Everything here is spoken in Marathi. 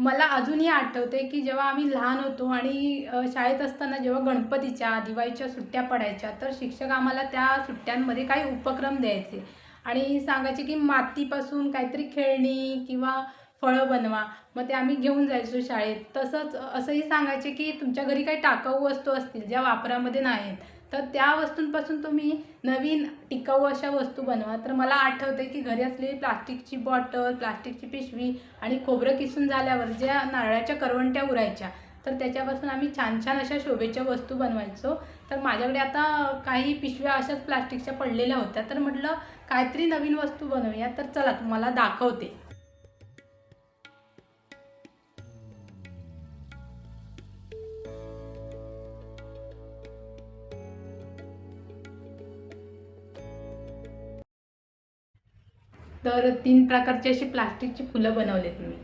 मला अजूनही आठवते की जेव्हा आम्ही लहान होतो आणि शाळेत असताना जेव्हा गणपतीच्या दिवाळीच्या सुट्ट्या पडायच्या तर शिक्षक आम्हाला त्या सुट्ट्यांमध्ये काही उपक्रम द्यायचे. आणि सांगायचे की मातीपासून काहीतरी खेळणी किंवा फळं बनवा मग ते आम्ही घेऊन जायचो शाळेत. तसंच असंही सांगायचे की तुमच्या घरी काही टाकाऊ वस्तू असतील ज्या वापरामध्ये नाहीत. तर त्या वस्तूंपासून तुम्ही नवीन टिकाऊ अशा वस्तू बनवा. तर मला आठवते की घरी असलेली प्लास्टिकची बॉटल प्लास्टिकची पिशवी आणि खोबरं किसून झाल्यावर ज्या नारळाच्या करवंट्या उरायच्या तर त्याच्यापासून आम्ही छान छान अशा शोभेच्या वस्तू बनवायचो. तर माझ्याकडे आता काही पिशव्या अशाच प्लास्टिकच्या पडलेल्या होत्या. तर म्हटलं काहीतरी नवीन वस्तू बनवूया. तर चला तुम्हाला दाखवते. तर तीन प्रकारची अशी प्लास्टिकची फुलं बनवलेत मी.